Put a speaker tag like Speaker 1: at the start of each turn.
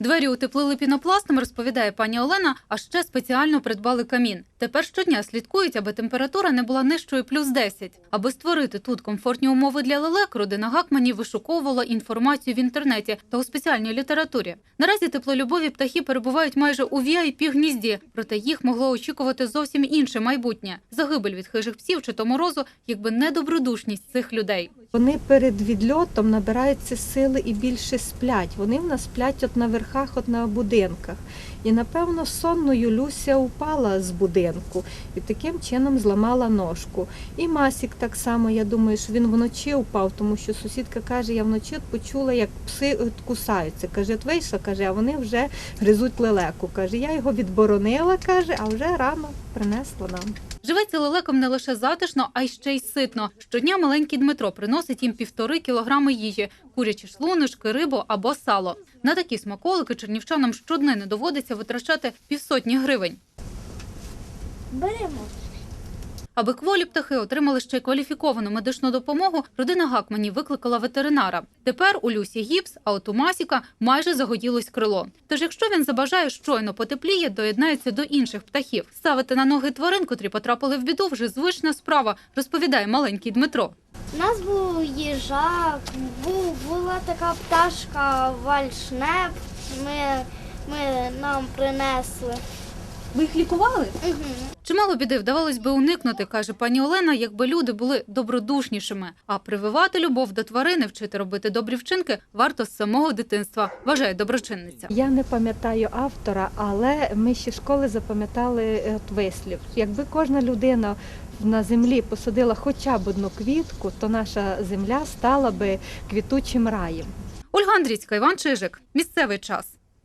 Speaker 1: Двері утеплили пінопластом, розповідає пані Олена, а ще спеціально придбали камін. Тепер щодня слідкують, аби температура не була нижчою плюс 10. Аби створити тут комфортні умови для лелек, родина Гакманів вишуковувала інформацію в інтернеті та у спеціальній літературі. Наразі теплолюбові птахи перебувають майже у vip гнізді, проте їх могло очікувати зовсім інше майбутнє загибель від хижих псів чи то морозу, якби не добродушність цих людей.
Speaker 2: Вони перед відльотом набираються сили і більше сплять. Вони в нас сплять от на верхах, от на будинках. І напевно сонною Люся упала з будинку і таким чином зламала ножку. І Масік так само, я думаю, що він вночі упав, тому що сусідка каже, я вночі почула, як пси кусаються. Каже, от вийшла, каже, а вони вже гризуть лелеку. Каже, я його відборонила, каже, а вже рано принесла нам.
Speaker 1: Живеться лелеком не лише затишно, а й ще й ситно. Щодня маленький Дмитро приносить їм півтори кілограми їжі, курячі шлунишки, рибу або сало. На такі смаколики чернівчанам щоднини доводиться витрачати півсотні гривень.
Speaker 3: Беремо.
Speaker 1: Аби кволі птахи отримали ще й кваліфіковану медичну допомогу, родина Гакманів викликала ветеринара. Тепер у Люсі гіпс, а от у Масіка майже загоділось крило. Тож, якщо він забажає щойно потепліє, доєднається до інших птахів. Ставити на ноги тварин, котрі потрапили в біду, вже звична справа, розповідає маленький Дмитро.
Speaker 3: У нас був їжак, був, була така пташка вальшнеп. Ми, ми нам принесли.
Speaker 1: Ви їх лікували?
Speaker 3: Угу.
Speaker 1: Чимало біди вдавалось би уникнути, каже пані Олена, якби люди були добродушнішими. А прививати любов до тварини, вчити робити добрі вчинки варто з самого дитинства, вважає доброчинниця.
Speaker 2: Я не пам'ятаю автора, але ми ще школи запам'ятали е, от вислів. Якби кожна людина на землі посадила хоча б одну квітку, то наша земля стала би квітучим раєм.
Speaker 1: Ольга Андрійська, Іван Чижик. Місцевий час.